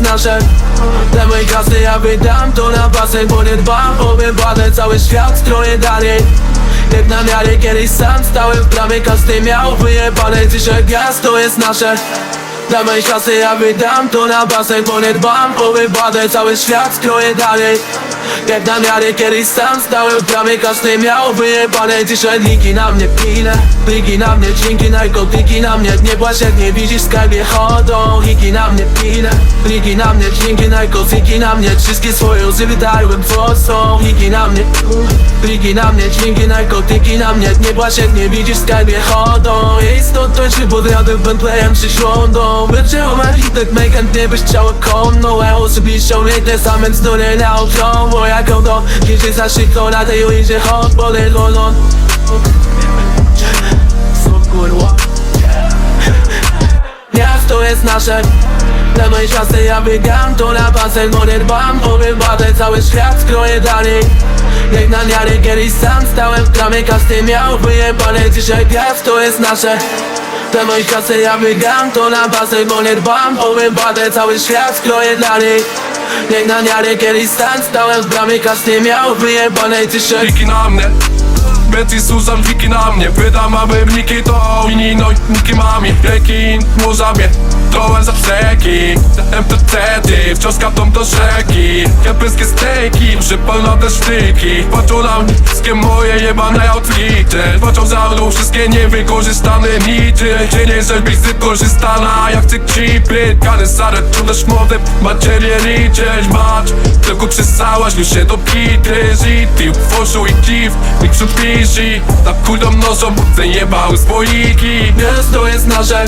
nasze. Te mojej kasy ja wydam to na basen Bo nie dbam o wybadę Cały świat stroję dalej. Jak na miarę kiedyś sam stałem w bramie Każdy miał wyjebane Dzisiaj gwiazd to jest nasze. Dla mojej kasy ja wydam to na basen Bo nie dbam o wybadę Cały świat skroję dalej Jak na miarę kiedyś sam stałem w bramie Każdy miał wyjebane Dzisiaj linki na mnie pile Pliki na mnie, dźwięki, narkotyki na mnie Nie płacz jak nie widzisz, w skarbie chodzą Hiki na mnie pile Pliki na mnie, dźwięki, narkotyki na mnie. Wszystkie swoje łzy wydałem fosą Hiki na mnie Pliki na mnie, dźwięki, narkotyki na mnie Nie płacz jak nie widzisz, w skarbie chodzą czy podjadę Bentleyem czy ślądą Wyczyłam architekt, najchętniej byś chciała konną Ja osobiście umiem testament z dury na okrągło Jaką do kiedy zaszykło na tej ulicy Hot polygonon Co kurwa? Miasto jest nasze. Dla mojej klasy ja biegam to na basen. Bo nie dbam o wybadę Cały świat skroję dalej Jak na miarę kiedyś sam stałem w kramie Każdy miał wyjebane. Dzisiaj to jest nasze. Dla mojej klasy ja biegam to na basen Bo nie dbam o wybadę Cały świat skroję dalej Jak na miarę kiedyś sam stałem w bramie Każdy miał wyjebane. Dzisiaj Wiki na mnie Betty Susan, wiki na mnie. Wydam, aby niki to inni, no niki mami. Wieki murza mnie Trochę za przeki. MTT, wciąż kapną do rzeki. Kiepskie stejki, przypolno te sztyki. Mnie wszystkie moje jebane outfity. Patrzą za mną wszystkie niewykorzystane nity Gdzie nie być wykorzystana Jak ty chipy, kany sare Trudne szmody, materię liczyć. Mać, tylko przesałaś już się do kitry Żyty, foszu i dziw wśród piszy Na kuldą nożą, zajebały słoiki Miasto jest nasze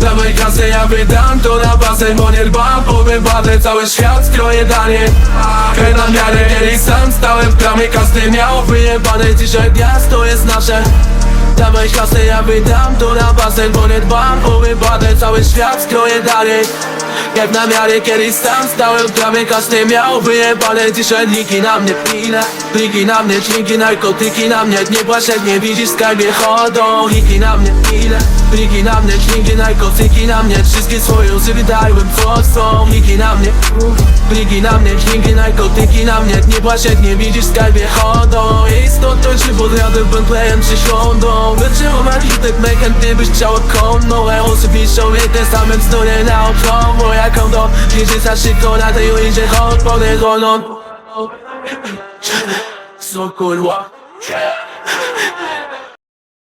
Dla mojej kasy ja wydam to na basen Bo nie dbam o wybadę Cały świat skroję dalej Hej na miarę kiedyś sam stałem w kramie Każdy miał wyjebane Dzisiaj miasto jest nasze. Dla mojej kasy ja wydam to na basen Bo nie dbam o wybadę Cały świat skroję dalej Jak na miarę kiedyś sam stałem w kramie Każdy miał wyjebane Dzisiaj linki na mnie pile. Pliki na mnie, dźwięki, narkotyki na mnie Nie płacz jak nie widzisz, w skarbie chodzą Hiki na mnie pile. Pliki na mnie, dźwięki, narkotyki na mnie Wszystkie swoje łzy wydałem fosfą Hiki na mnie Pliki na mnie, dźwięki, narkotyki na mnie. Nie płacz jak nie widzisz, skarbie chodzą. I stąd to czy podjadę Bentleyem czy ślądą Wyczyłam architekt, najchętniej byś chciała konną Ja osobiście umiem testament stoję na okrągło Jaką do księżyca szybko na tej ulicy Hot polygonon Co kurwa